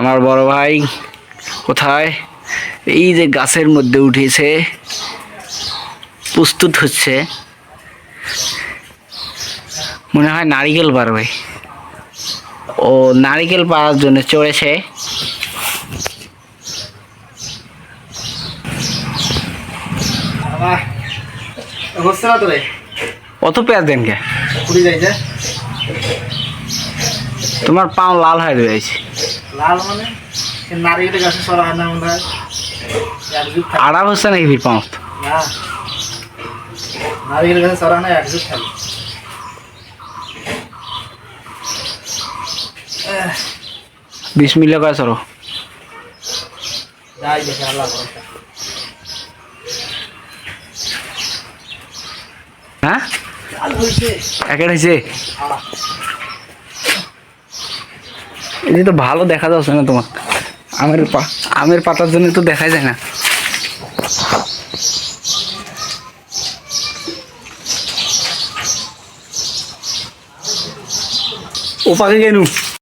আমার বড় ভাই কোথায়? এই যে গাছের মধ্যে উঠেছে প্রস্তুত হচ্ছে। মনে হয় নারিকেল পারবে। ও নারিকেল পাওয়ার জন্য চড়েছে। অত পেঁয়াজ দেন কে তোমার পাও লাল হয়ে রয়েছে। লাল মানে? সে নারিকেলের গাছে সরা হয় না মনে হয়। আড়া হচ্ছে নাকি ফির পাও না। নারিকেলের গাছে সরা না একজুট থাকে। মিলে কয় সরো? যাই দেখে আল্লাহ ভরসা। হ্যাঁ? লাল হয়েছে এই তো ভালো দেখা যাচ্ছে না তোমার। আমের পা, আমের পাতার জন্য তো দেখাই যায় না। ও পাকে গেনু